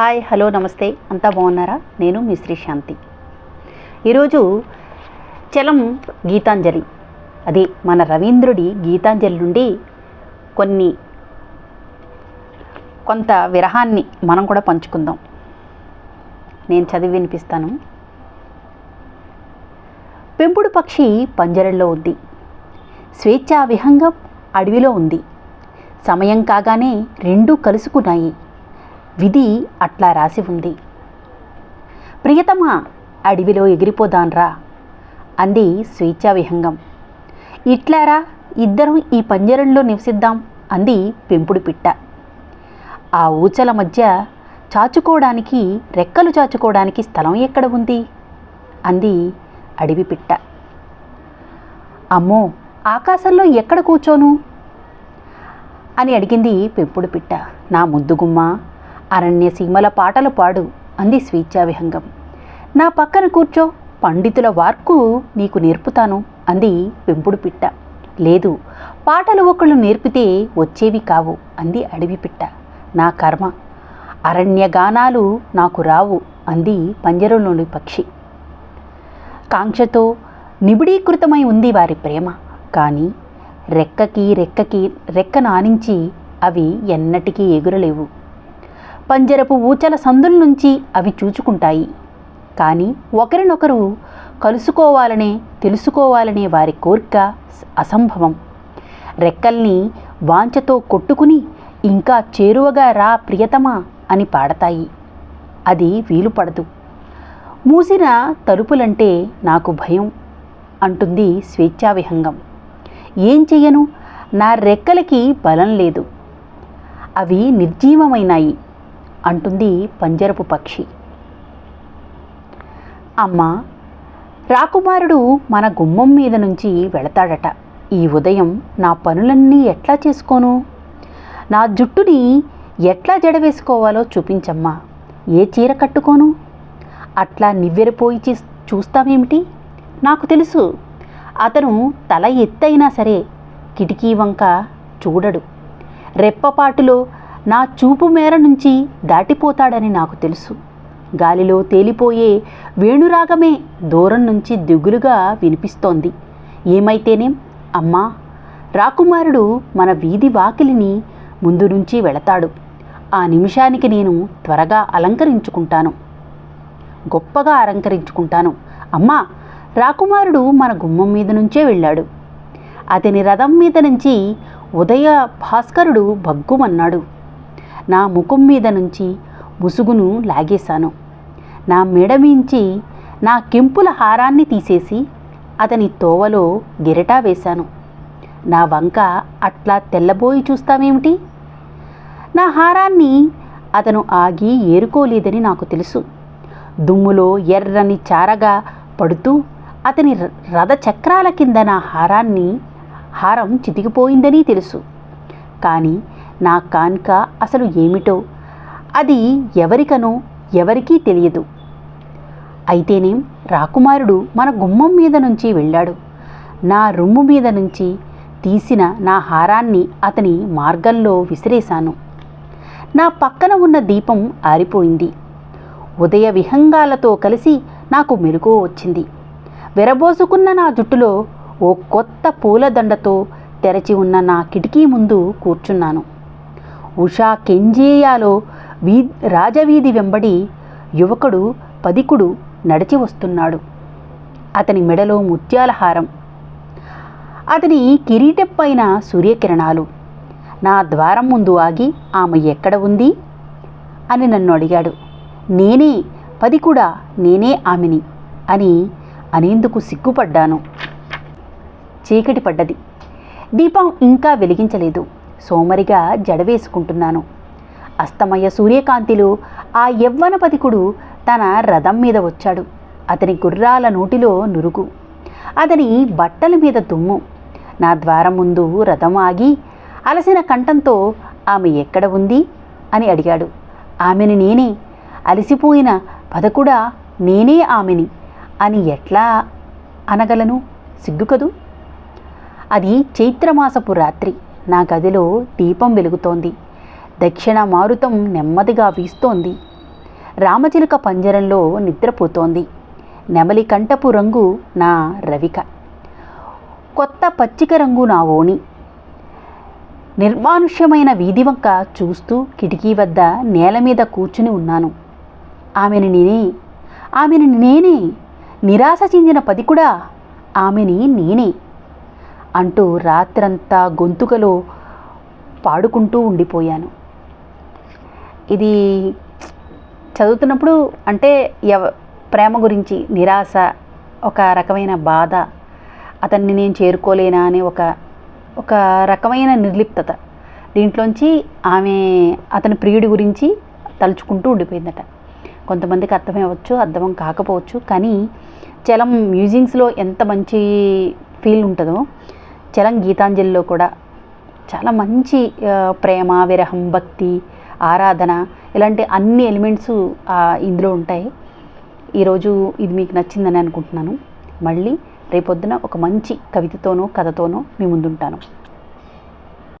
Hi hello నమస్తే. అంతా బాగున్నారా? నేను మీ శ్రీ శాంతి. ఈరోజు చలం గీతాంజలి. అది మన రవీంద్రుడి గీతాంజలి నుండి కొన్ని కొంత విరహాన్ని మనం కూడా పంచుకుందాం. నేను చదివి వినిపిస్తాను. పెంపుడు పక్షి పంజరంలో ఉంది. స్వేచ్ఛా విహంగం అడవిలో ఉంది. సమయం కాగానే రెండూ కలుసుకున్నాయి. విధి అట్లా రాసి ఉంది. ప్రియతమా అడవిలో ఎగిరిపోదాన్రా అంది స్వేచ్ఛా విహంగం ఇట్లారా ఇద్దరం ఈ పంజరంలో నివసిద్దాం అంది పెంపుడు పిట్ట. ఆ ఊచల మధ్య చాచుకోవడానికి రెక్కలు చాచుకోవడానికి స్థలం ఎక్కడ ఉంది? అంది అడవి పిట్ట. అమ్మో ఆకాశంలో ఎక్కడ కూర్చోను? అని అడిగింది పెంపుడు పిట్ట. నా ముద్దుగుమ్మ అరణ్య సీమల పాటలు పాడు అంది స్వేచ్ఛా విహంగం నా పక్కన కూర్చో పండితుల వార్కు నీకు నేర్పుతాను అంది పెంపుడు పిట్ట. లేదు పాటలు ఒకళ్ళు నేర్పితే వచ్చేవి కావు అంది అడవి పిట్ట. నా కర్మ అరణ్య గానాలు నాకు రావు అంది పంజరంలోని పక్షి. కాంక్షతో నిబిడీకృతమై ఉంది వారి ప్రేమ కానీ రెక్కకి రెక్కకి రెక్క నానించి అవి ఎన్నటికీ ఎగురలేవు. పంజరపు ఊచల సందుల నుంచి అవి చూచుకుంటాయి. కానీ ఒకరినొకరు కలుసుకోవాలనే తెలుసుకోవాలనే వారి కోరిక అసంభవం. రెక్కల్ని వాంచతో కొట్టుకుని ఇంకా చేరువగా రా ప్రియతమా అని పాడతాయి. అది వీలు పడదు మూసిన తలుపులంటే నాకు భయం అంటుంది స్వేచ్ఛా విహంగం ఏం చెయ్యను? నా రెక్కలకి బలం లేదు. అవి నిర్జీవమైనాయి. అంటుంది పంజరపు పక్షి. అమ్మ రాకుమారుడు మన గుమ్మం మీద నుంచి వెళతాడట. ఈ ఉదయం నా పనులన్నీ ఎట్లా చేసుకోను? నా జుట్టుని ఎట్లా జడవేసుకోవాలో చూపించమ్మా. ఏ చీర కట్టుకోను? అట్లా నివ్వెరపోయి చీ- చూస్తావేమిటి? నాకు తెలుసు. అతను తల ఎత్తైనా సరే కిటికీ వంక చూడడు. రెప్పపాటులో నా చూపు మేర నుంచి దాటిపోతాడని నాకు తెలుసు. గాలిలో తేలిపోయే వేణురాగమే దూరం నుంచి దిగులుగా వినిపిస్తోంది. ఏమైతేనేం? అమ్మా! రాకుమారుడు మన వీధి వాకిలిని ముందు నుంచి వెళతాడు. ఆ నిమిషానికి నేను త్వరగా అలంకరించుకుంటాను. గొప్పగా అలంకరించుకుంటాను. అమ్మా! రాకుమారుడు మన గుమ్మం మీద నుంచే వెళ్ళాడు. అతని రథం మీద నుంచి ఉదయ భాస్కరుడు భగ్గుమన్నాడు. నా ముఖం మీద నుంచి ముసుగును లాగేశాను. నా మెడ మించి నా కెంపుల హారాన్ని తీసేసి అతని తోవలో గిరటా వేశాను. నా వంక అట్లా తెల్లబోయి చూస్తావేమిటి? నా హారాన్ని అతను ఆగి ఏరుకోలేదని నాకు తెలుసు. దుమ్ములో ఎర్రని చారగా పడుతూ అతని ర- రథ చక్రాల కింద నా హారాన్ని హారం చితికిపోయిందని తెలుసు. కానీ నా కాన్క అసలు ఏమిటో? అది ఎవరికనో ఎవరికీ తెలియదు. అయితేనేం రాకుమారుడు మన గుమ్మం మీద నుంచి వెళ్ళాడు. నా రొమ్ము మీద నుంచి తీసిన నా హారాన్ని అతని మార్గంలో విసిరేశాను. నా పక్కన ఉన్న దీపం ఆరిపోయింది. ఉదయ విహంగాలతో కలిసి నాకు మెరుగు వచ్చింది. విరబోసుకున్న నా జుట్టులో ఓ కొత్త పూలదండతో తెరచి ఉన్న నా కిటికీ ముందు కూర్చున్నాను. ఉషా కెంజేయాలో వీ రాజవీధి వెంబడి యువకుడు పదికుడు నడిచి వస్తున్నాడు. అతని మెడలో ముత్యాల హారం. అతని కిరీటం పైన సూర్యకిరణాలు. నా ద్వారం ముందు ఆగి ఆమె ఎక్కడ ఉంది? అని నన్ను అడిగాడు. నేనే పది కూడా నేనే ఆమెని అని అనేందుకు సిగ్గుపడ్డాను. చీకటి పడ్డది. దీపం ఇంకా వెలిగించలేదు. సోమరిగా జడవేసుకుంటున్నాను. అస్తమయ సూర్యకాంతిలో ఆ యవ్వనపతికుడు తన రథం మీద వచ్చాడు. అతని గుర్రాల నోటిలో నురుగు. అతని బట్టల మీద దుమ్ము. నా ద్వారం ముందు రథం ఆగి అలసిన కంఠంతో ఆమె ఎక్కడ ఉంది? అని అడిగాడు. ఆమెని నేనే. అలసిపోయిన పదకుడా నేనే ఆమెని. అని ఎట్లా అనగలను? సిగ్గు కదూ అది చైత్రమాసపు రాత్రి. నా గదిలో దీపం వెలుగుతోంది. దక్షిణ మారుతం నెమ్మదిగా వీస్తోంది. రామచిలుక పంజరంలో నిద్రపోతోంది. నెమలి కంటపు రంగు నా రవిక. కొత్త పచ్చిక రంగు నా ఓణి. నిర్మానుష్యమైన వీధి వంక చూస్తూ కిటికీ వద్ద నేల మీద కూర్చుని ఉన్నాను. ఆమెను నేనే ఆమెను నేనే. నిరాశ చెందిన పది కూడా ఆమెని నేనే. అంటూ రాత్రంతా గొంతుకలో పాడుకుంటూ ఉండిపోయాను. ఇది చదువుతున్నప్పుడు అంటే ఎవ ప్రేమ గురించి నిరాశ ఒక రకమైన బాధ అతన్ని నేను చేరుకోలేనా అనే ఒక ఒక రకమైన నిర్లిప్తత. దీంట్లోంచి ఆమె అతని ప్రియుడి గురించి తలుచుకుంటూ ఉండిపోయిందట. కొంతమందికి అర్థమవ్వచ్చు అర్థం కాకపోవచ్చు కానీ చలం మ్యూజియంస్లో ఎంత మంచి ఫీల్ ఉంటుందో చలం గీతాంజలిలో కూడా చాలా మంచి ప్రేమ విరహం భక్తి ఆరాధన ఇలాంటి అన్ని ఎలిమెంట్స్ ఇందులో ఉంటాయి. ఈరోజు ఇది మీకు నచ్చిందని అనుకుంటున్నాను. మళ్ళీ రేపొద్దున ఒక మంచి కవితతోనో కథతోనో మీ ముందుంటాను.